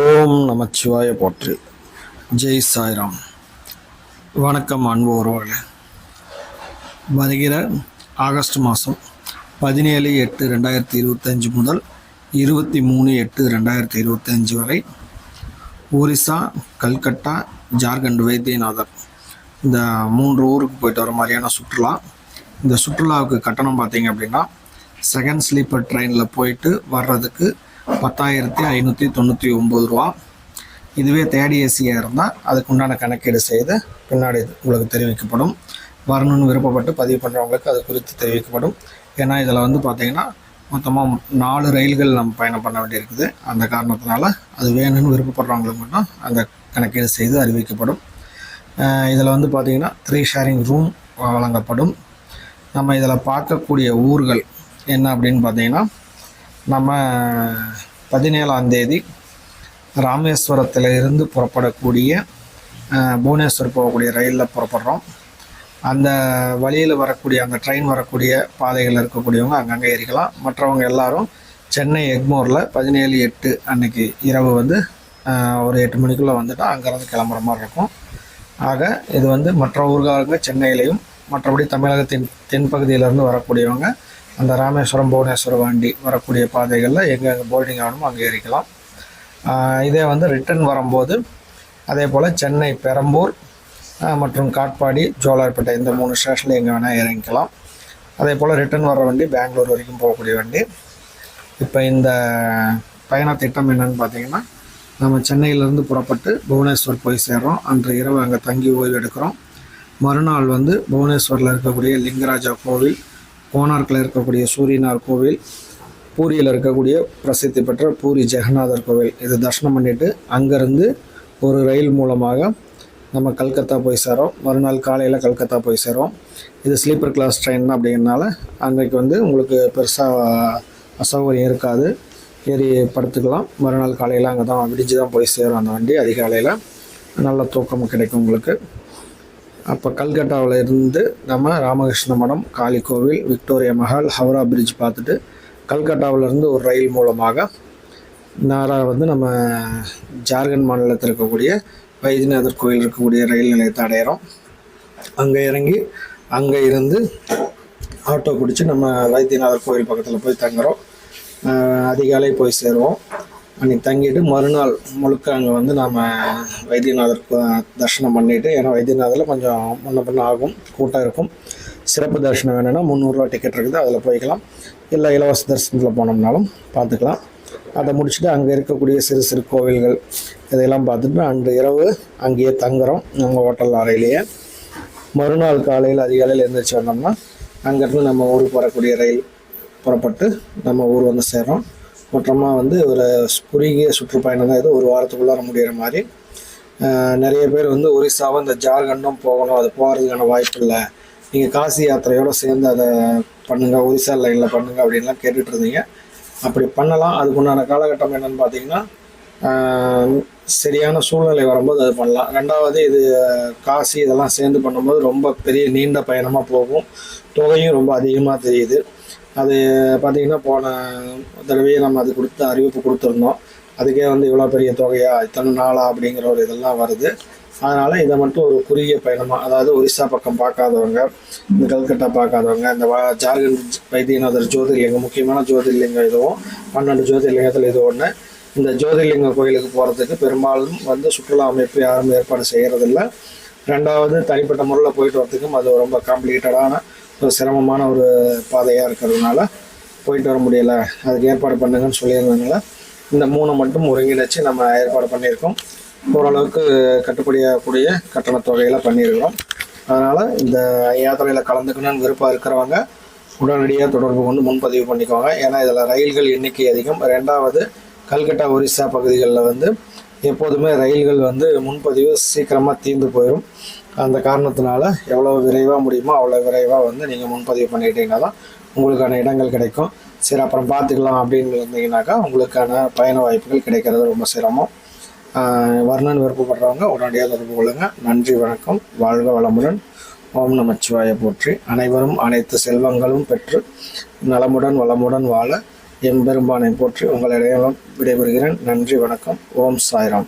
ஓம் நமச்சிவாய போற்றி. ஜெய் சாய்ராம். வணக்கம் அன்பு உறவுகளே. வருகிற ஆகஸ்ட் மாதம் பதினேழு எட்டு ரெண்டாயிரத்தி இருபத்தஞ்சு முதல் இருபத்தி மூணு எட்டு ரெண்டாயிரத்தி இருபத்தஞ்சு வரை ஒரிசா கல்கட்டா ஜார்க்கண்ட் வைத்தியநாதர் இந்த மூன்று ஊருக்கு போயிட்டு வர மாதிரியான சுற்றுலா. இந்த சுற்றுலாவுக்கு கட்டணம் பார்த்தீங்க அப்படின்னா செகண்ட் ஸ்லீப்பர் ட்ரெயினில் போயிட்டு வர்றதுக்கு பத்தாயிரத்தி ஐநூற்றி தொண்ணூற்றி ஒம்பது ரூபா. இதுவே தேர்ட் ஏசியாக இருந்தால் அதுக்கு உண்டான கணக்கீடு செய்து பின்னாடி உங்களுக்கு தெரிவிக்கப்படும். வரணும்னு விருப்பப்பட்டு பதிவு பண்ணுறவங்களுக்கு அது குறித்து தெரிவிக்கப்படும். ஏன்னா இதில் வந்து பார்த்திங்கன்னா மொத்தமாக நாலு ரயில்கள் நம்ம பயணம் பண்ண வேண்டியிருக்குது. அந்த காரணத்தினால அது வேணும்னு விருப்பப்படுறவங்களுக்கு மட்டும் அந்த கணக்கீடு செய்து அறிவிக்கப்படும். இதில் வந்து பார்த்திங்கன்னா த்ரீ ஷேரிங் ரூம் வழங்கப்படும். நம்ம இதில் பார்க்கக்கூடிய ஊர்கள் என்ன அப்படின்னு பார்த்தீங்கன்னா நம்ம பதினேழாம் தேதி ராமேஸ்வரத்தில் இருந்து புறப்படக்கூடிய புவனேஸ்வர் போகக்கூடிய ரயிலில் புறப்படுறோம். அந்த வழியில் வரக்கூடிய அந்த ட்ரெயின் வரக்கூடிய பாதைகளில் இருக்கக்கூடியவங்க அங்கங்கே ஏறிக்கலாம். மற்றவங்க எல்லாரும் சென்னை எக்மோரில் பதினேழு எட்டு அன்னைக்கு இரவு வந்து ஒரு எட்டு மணிக்குள்ளே வந்துட்டால் அங்கேருந்து கிளம்புற மாதிரி இருக்கும். ஆக இது வந்து மற்ற ஊர்காரங்க சென்னையிலையும் மற்றபடி தமிழகத்தின் தென்பகுதியிலேருந்து வரக்கூடியவங்க அந்த ராமேஸ்வரம் புவனேஸ்வரம் வண்டி வரக்கூடிய பாதைகளில் எங்கே எங்கே போர்டிங் ஆகணுமோ அங்கே ஏறிக்கலாம். இதே வந்து ரிட்டர்ன் வரும்போது அதே போல் சென்னை பெரம்பூர் மற்றும் காட்பாடி ஜோலார்பேட்டை இந்த மூணு ஸ்டேஷனில் எங்கே வேணால் இறங்கிக்கலாம். அதே போல் ரிட்டர்ன் வர வண்டி பெங்களூர் வரைக்கும் போகக்கூடிய வண்டி. இப்போ இந்த பயண திட்டம் என்னன்னு பார்த்தீங்கன்னா நம்ம சென்னையிலேருந்து புறப்பட்டு புவனேஸ்வர் போய் சேர்றோம். அன்று இரவு அங்கே தங்கி ஓய்வு எடுக்கிறோம். மறுநாள் வந்து புவனேஸ்வரில் இருக்கக்கூடிய லிங்கராஜா கோவில் கோனார்க்கில் இருக்கக்கூடிய சூரியனார் கோவில் பூரியில் இருக்கக்கூடிய பிரசித்தி பெற்ற பூரி ஜெகநாதர் கோவில். இது தரிசனம் பண்ணிவிட்டு அங்கேருந்து ஒரு ரயில் மூலமாக நம்ம கல்கத்தா போய் சேரோம். மறுநாள் காலையில் கல்கத்தா போய் சேரோம். இது ஸ்லீப்பர் கிளாஸ் ட்ரெயின் அப்படிங்கிறனால அன்றைக்கு வந்து உங்களுக்கு பெருசாக அசௌகரியம் இருக்காது. ஏறி படுத்துக்கலாம். மறுநாள் காலையில் அங்கே தான் விடிஞ்சு தான் போய் சேரும் அந்த வண்டி. அதிகாலையில் நல்ல தூக்கம் கிடைக்கும் உங்களுக்கு. அப்போ கல்கட்டாவில் இருந்து நம்ம ராமகிருஷ்ண மடம் காளி கோவில் விக்டோரியா மஹால் ஹவரா பிரிட்ஜ் பார்த்துட்டு கல்கட்டாவிலேருந்து ஒரு ரயில் மூலமாக நேராக வந்து நம்ம ஜார்க்கண்ட் மாநிலத்தில் இருக்கக்கூடிய வைத்தியநாதர் கோயில் இருக்கக்கூடிய ரயில் நிலையத்தை அடையிறோம். அங்கே இறங்கி அங்கே இருந்து ஆட்டோ பிடிச்சி நம்ம வைத்தியநாதர் கோயில் பக்கத்தில் போய் தங்குறோம். அதிகாலை போய் சேருவோம். அன்றைக்கி தங்கிட்டு மறுநாள் முழுக்க அங்கே வந்து நாம் வைத்தியநாதர் தரிசனம் பண்ணிவிட்டு ஏன்னா வைத்தியநாதரில் கொஞ்சம் முன்ன பின்ன ஆகும் கூட்டம் இருக்கும். சிறப்பு தரிசனம் வேணும்னா முந்நூறுரூவா டிக்கெட் இருக்குது அதில் போய்க்கலாம். இல்லை இலவச தரிசனத்தில் போனோம்னாலும் பார்த்துக்கலாம். அதை முடிச்சுட்டு அங்கே இருக்கக்கூடிய சிறு சிறு கோவில்கள் இதையெல்லாம் பார்த்துட்டு அன்று இரவு அங்கேயே தங்குறோம் நம்ம ஹோட்டல் அறையிலேயே. மறுநாள் காலையில் அதிகாலையில் எழுந்திரிச்சு வந்தோம்னா அங்கேருந்து நம்ம ஊருக்கு வரக்கூடிய ரயில் புறப்பட்டு நம்ம ஊர் வந்து சேர்றோம். மொத்தமாக வந்து ஒரு குறுகிய சுற்றுப்பயணம் தான் இது. ஒரு வாரத்துக்குள்ளார முடிகிற மாதிரி. நிறைய பேர் வந்து ஒரிசாவும் இந்த ஜார்க்கண்டும் போகணும் அது போகிறதுக்கான வாய்ப்பு இல்லை. நீங்கள் காசி யாத்திரையோடு சேர்ந்து அதை பண்ணுங்கள் ஒரிசா லைனில் பண்ணுங்கள் அப்படின்லாம் கேட்டுட்டு இருந்தீங்க. அப்படி பண்ணலாம். அதுக்குண்டான காலகட்டம் என்னென்னு பார்த்தீங்கன்னா சரியான சூழ்நிலை வரும்போது அது பண்ணலாம். ரெண்டாவது இது காசி இதெல்லாம் சேர்ந்து பண்ணும்போது ரொம்ப பெரிய நீண்ட பயணமாக போகும். தொகையும் ரொம்ப அதிகமாக தெரியுது. அது பார்த்தீங்கன்னா போன தடவையே நம்ம அது கொடுத்து அறிவிப்பு கொடுத்துருந்தோம். அதுக்கே வந்து இவ்வளோ பெரிய தொகையா இத்தனை நாளா அப்படிங்கிற ஒரு இதெல்லாம் வருது. அதனால் இதை மட்டும் ஒரு குறுகிய பயணமாக அதாவது ஒரிசா பக்கம் பார்க்காதவங்க இந்த கல்கட்டா பார்க்காதவங்க இந்த ஜார்க்கண்ட் வைத்தியநாதர் ஜோதிர்லிங்கம் முக்கியமான ஜோதிர்லிங்கம் இதுவும் பன்னெண்டு ஜோதிர்லிங்கத்தில் இது ஒன்று இந்த ஜோதிர்லிங்க கோயிலுக்கு போகிறதுக்கு பெரும்பாலும் வந்து சுற்றுலா அமைப்பு யாரும் ஏற்பாடு செய்கிறதில்ல ரெண்டாவது தனிப்பட்ட முறையில் போயிட்டு வரதுக்கும் அது ரொம்ப காம்ப்ளிகேட்டடான ஒரு சிரமமான ஒரு பாதையாக இருக்கிறதுனால போயிட்டு வர முடியலை. அதுக்கு ஏற்பாடு பண்ணுங்கன்னு சொல்லியிருந்ததுனால இந்த மூணை மட்டும் ஒருங்கிணைச்சு நம்ம ஏற்பாடு பண்ணியிருக்கோம். ஓரளவுக்கு கட்டுப்படியாகக்கூடிய கட்டணத் தொகையில் பண்ணியிருக்கிறோம். அதனால் இந்த யாத்திரையில் கலந்துக்கணும்னு விருப்பம் இருக்கிறவங்க உடனடியாக தொடர்பு கொண்டு முன்பதிவு பண்ணிக்குவாங்க ஏன்னா இதில் ரயில்கள் எண்ணிக்கை அதிகம். ரெண்டாவது கல்கட்டா ஒரிசா பகுதிகளில் வந்து எப்போதுமே ரயில்கள் வந்து முன்பதிவு சீக்கிரமாக தீர்ந்து போயிடும் அந்த காரணத்தினால எவ்வளோ விரைவாக முடியுமோ அவ்வளோ விரைவாக வந்து நீங்கள் முன்பதிவு பண்ணிக்கிட்டீங்கன்னா தான் உங்களுக்கான இடங்கள் கிடைக்கும். சரி அப்புறம் பார்த்துக்கலாம் அப்படின்னு இருந்தீங்கன்னாக்கா உங்களுக்கான பயண வாய்ப்புகள் கிடைக்கிறது ரொம்ப சிரமம். வர்ணன் விருப்பப்படுறவங்க உடனடியாக தொடர்பு கொள்ளுங்கள் நன்றி வணக்கம். வாழ்க வளமுடன். ஓம் நமச்சிவாய போற்றி. அனைவரும் அனைத்து செல்வங்களும் பெற்று நலமுடன் வளமுடன் வாழ எம்பெரும்பானை போற்றி உங்களிடையே விடைபெறுகிறேன். நன்றி வணக்கம். ஓம் சாய்ராம்.